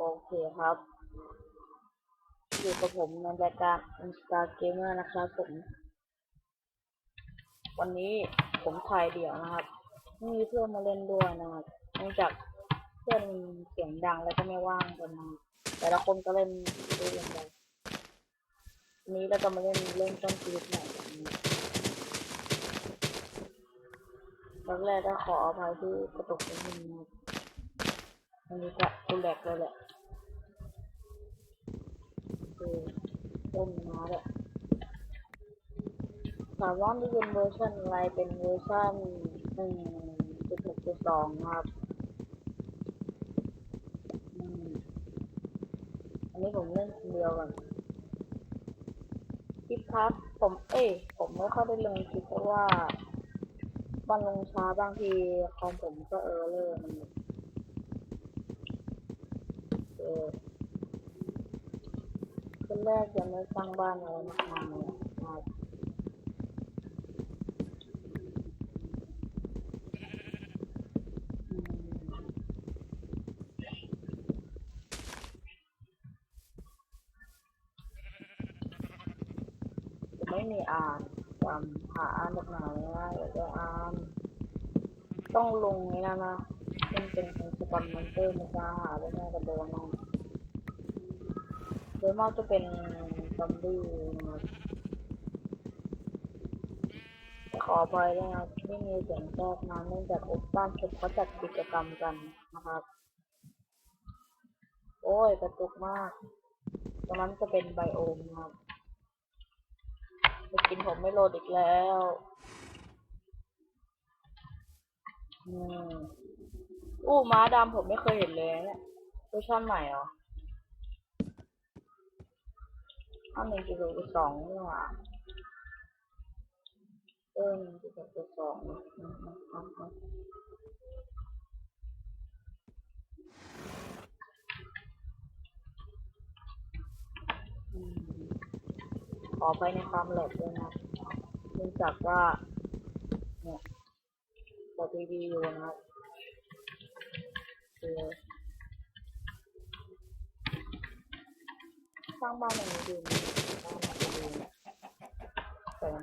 โอเคครับ อยู่กับผมในรายการ Instar Gamer นะครับผม วันนี้ผมถ่ายเดี่ยวนะครับ ไม่มีเพื่อนมาเล่นด้วยนะครับเนื่องจากเพื่อนเสียงดังแล้วก็ไม่ว่างกันมาแต่ละคนก็เล่นเล่นไปวันนี้เราจะมาเล่นเล่นต้นชีวิตใหม่กันนะครับตอนแรกก็ขออภัยที่กระตุกนิดนึงนะครับวันนี้ก็คุณแหลกเลยแหละ คือต้นมาแหละถามว่านี่เป็นเวอร์ชันอะไรเป็นเวอร์ชันหนึ่งจุดหกจุดสองครับอันนี้ผมเล่นคนเดียวก่อนคลิปครับ ผมเอ้ยผมไม่ค่อยได้ลงคลิปเพราะว่ามันลงช้าบางทีคอมผมก็เออเลอร์มันเออ คนแรกยังไม่สร้างบ้านอะไรมากมายเลยนะครับไม่มีอ่านจำหาอ่านจากไหนนะอยากจะอ่านต้องลงนี่นะนะเป็นเป็นของสปอนเซอร์มันจะหาได้ง่ายกว่าโดนนะ โดยมากจะเป็นซอมบี้นะครับขออยด้วยนะครับที่มีเสียงแทรกมาเนื่องจากอุปบ้านเก็บเขาจัดกิจกรรมกันนะครับ โอ้ย กระตุกมากตรงนั้นจะเป็นไบโอมครับจะกินผมไม่โหลดอีกแล้วอืมอู้ม้าดำผมไม่เคยเห็นเลยเนี่ยเวอร์ชันใหม่เหรอ อันหนึ่งจุดหกจุดสองนี่หว่าเออหนึ่งจุดหกจุดสองขอไปในความแหลกด้วยนะเนื่องจากว่าเนี่ยเปิดทีวีอยู่นะครับเอ สร้างบ้านอย่างนี้ดีไหมบ้านอย่างนี้ดีเนี่ยแต่มัน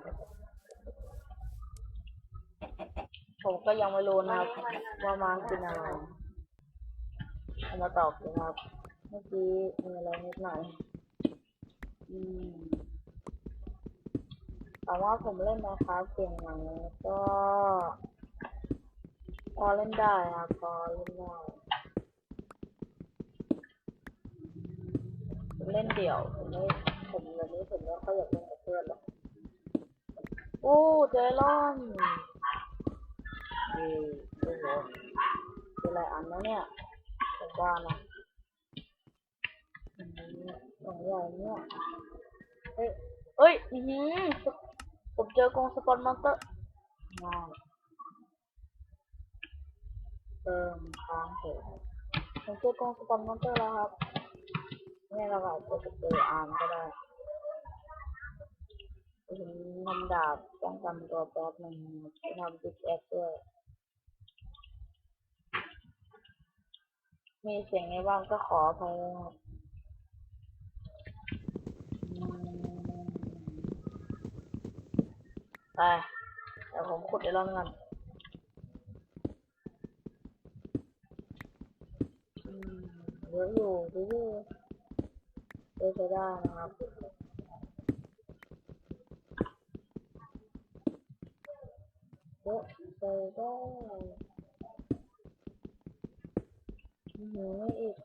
ผมก็ยังไม่รู้นะครับว่ามาคืออะไรเอามาตอบเลยครับ เมื่อกี้มีอะไรนิดหน่อยอืมแต่ว่าผมเล่นนะครับเก่งไหมก็ พอเล่นได้ครับพอเล่นได้ผม เล่นเดี่ยวผมไม่ผมแบบนี้ผมไม่ค่อยอยากเล่นกับเพื่อนหรอกโอ้เจลอนนี่โอ้โหเป็นหลายอันนะเนี่ยผมว่านะอืมสองใหญ่เนี่ยเอ้ยเอ้ยอือหือผมเจอกองสปอนมอนเตอร์ว้าวเติมค้างเถอะผมเจอกองสปอนมอนเตอร์แล้วครับ เนี่ยเราอาจจะเจออาร์มก็ได้ผมทำดาบป้องกันตัวแป๊บหนึ่งทำดิสแอคด้วยมีเสียงในบ้านก็ขออภัยครับอืมไปเดี๋ยวผมขุดไอรอนกันอืมเยอะอยู่ดูดิเยอะ จะได้นะครับเยอะไปได้หือไม่อีก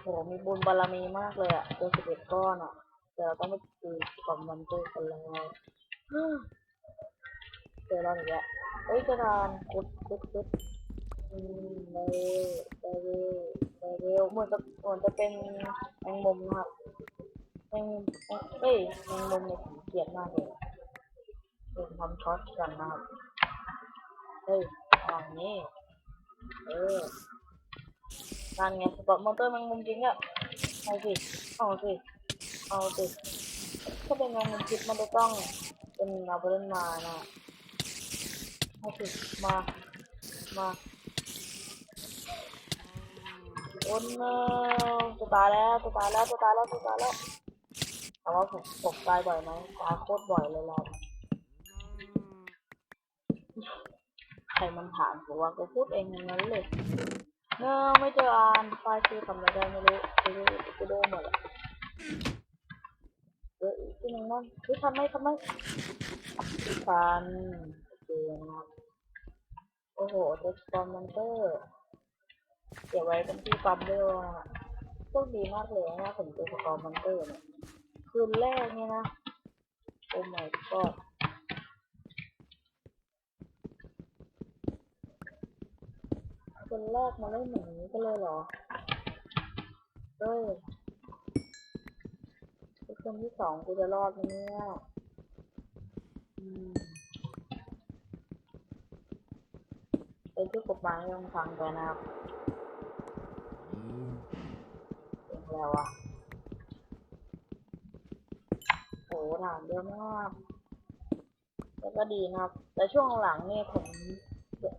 โหมีบุญบารมีมากเลยอะเจอสิบเอ็ดก้อนอะแต่เราต้องไปตีกับมันด้วยกันแล้วเจอแล้วอีกแล้วเอ้ยกระดานคุดคุดคุด อืมได้ได้เร็วได้เร็วเหมือนจะเหมือนจะเป็นแมงมุมนะครับแมงเอ้ยแมงมุมเนี่ยเกลียดมากเลยเป็นทำช็อตกันนะครับเฮ้ยอย่างนี้เออนั่นไงสปอตมอเตอร์แมงมุมจริงอะเอาสิเอาสิเอาสิถ้าเป็นแมงมุมพิษมันจะต้องเป็นเราไปเล่นมานะมาสิมามา เออ้โนจะตายแล้วจะตายแล้วจะตายแล้วจะตายแล้วแต่ว่าผมผมตายบ่อยไหมตายโคตรบ่อยเลยเราใครมันถามผมว่าก็พูดเองอย่างนั้นเลยเนอไม่เจออ่านไฟล์ชื่อทำอะไรได้ไม่รู้ไม่รู้กูโดนหมดอะเอออีกทีหนึงนั่นเฮ้ยทำไมทำไมฟันโอเคนะโอ้โหเด็กคอมมอนเตอร์ เก็บไว้เป็นที่ปั๊มด้วยว่าโชคดีมากเลยนะผมเจอสกอร์มอนเตอร์เนี่ยคืนแรกเนี่ยนะ โอ้ my god คืนแรกมาเล่นอย่างนี้ก็เลยเหรอเอ้ยคืนที่สองกูจะรอดไหมเนี่ยอืมเป็นที่กฎหมายต้องฟังไปนะครับ แล้วอะโหถามเยอะมากแล้วก็ดีนะครับ แต่ช่วงหลังนี่ผม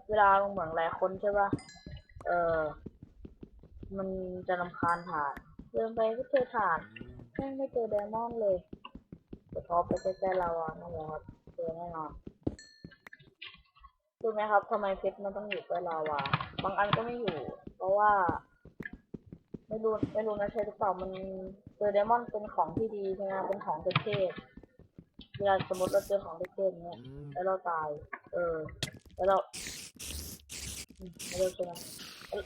เวลาลงเหมืองหลายคนใช่ป่ะ เออ มันจะรำคาญฐานเดินไปก็เจอฐานแม่งไม่เจอไดมอนด์เลยแต่พอไปใกล้ๆเราอะนั่นแหละครับเจอแน่นอนรู้ไหมครับทำไมเพชรมันต้องอยู่ใกล้เราอะบางอันก็ไม่อยู่ เพราะว่า ไม่รู้ไม่รู้นะใช่หรือเปล่ามันเจอไดมอนด์เป็นของที่ดีใช่ไหมเป็นของเทพๆเวลาสมมติเราเจอของเทพๆเนี้ยแล้วเราตาย เออ แล้วเราอืมไม่รู้ใช่ไหม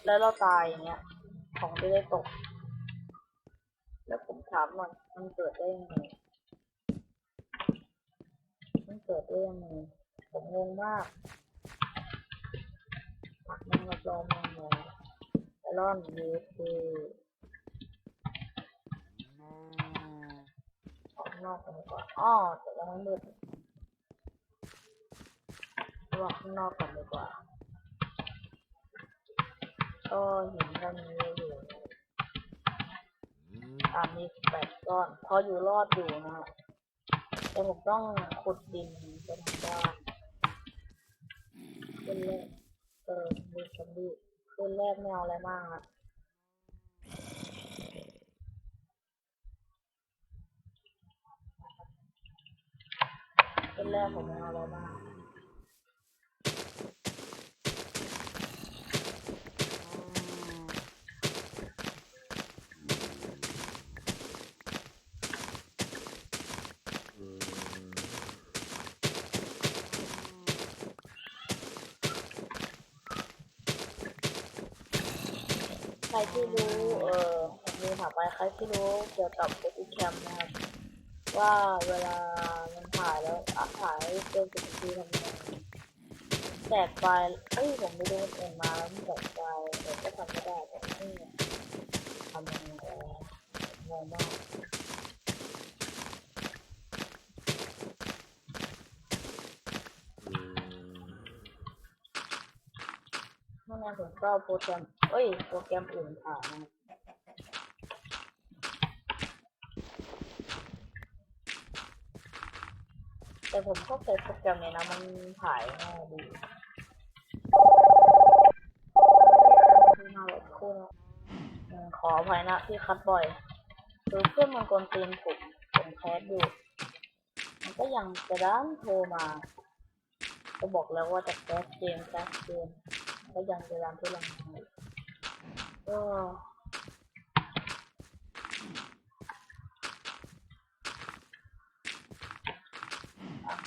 แล้วเราตายอย่างเงี้ย ของจะได้ตก แล้วผมถามหน่อยมันเกิดได้ยังไงมันเกิดได้ยังไงผมงงมากมักมันมาลองมันเลยไอรอนยูคือออกข้างนอกกันกว่าอ้อแต่ยังไม่มืดออกข้างนอกกันดีกว่า ก็เห็นกันนี้อยู่ตามนี้แปดก้อน พออยู่รอดอยู่นะแต่ผมต้องขุดดินไปทำบ้านเป็นแรกเออมีซอมบี้ คืนแรกไม่เอาอะไรมากครับเป็นแรกผมไม่เอาอะไรมากใค รที่รู้เออผมมีถามไปใครที่รู้เกี่ยวกับโปรแกรมนะครับว่าเวลามันถ่ายแล้วอัพถ่ายเกินสิบนาทีทำยังไงแตกไปเอ้ยผมไปดูคนอื่นมาแล้วแตกไปแต่ก็ทำไม่ได้แต่นี่ทำยังไงงงมาก เมื่อไงผมก็โปรแกรมเอ้ย โปรแกรมอื่นถ่ายนะแต่ผมก็เคยโปรแกรมนี้นะ มันถ่ายง่ายดีมาแบบคู่นะอืมขออภัยนะที่คัดบ่อยคือเพื่อนมันกวนตีนผมผมแคสอยู่มันก็ยังจะด้านโทรมา ก็บอกแล้วว่าจะแคสเกมแคสเกม ก็ยังจะด้านทุลังก็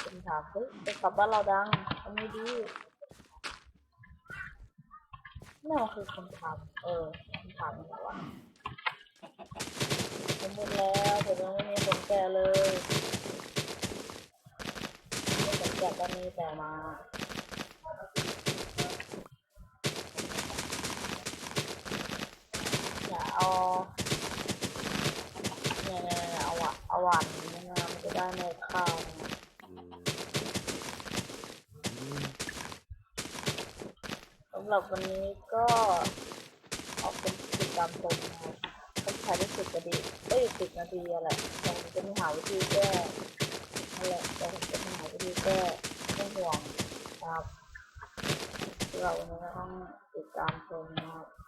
คุณถามเฮ้ยไปขับบ้านเราดังทำไม่ดีนั่นคือคำถาม เออคำถามอะไรวะผมหมดแล้วผมยังไม่มีคนแก่เลยไม่คนแก่ก็มีแต่มา อย่า เอาเนี่ยเนี่ยเอาอะเอาหวานนี่นะมันจะได้ในข้าวสำหรับวันนี้ก็เอาเป็นติดตามชมนะครับต้องใช้ได้สิบนาทีเอ้ยสิบนาทีอะไรแต่ผมจะมีหาวิธีแก้นั่นแหละแต่ผมจะมีหาวิธีแก้ไม่ห่วงครับสำหรับวันนี้ก็ต้องติดตามชมนะครับ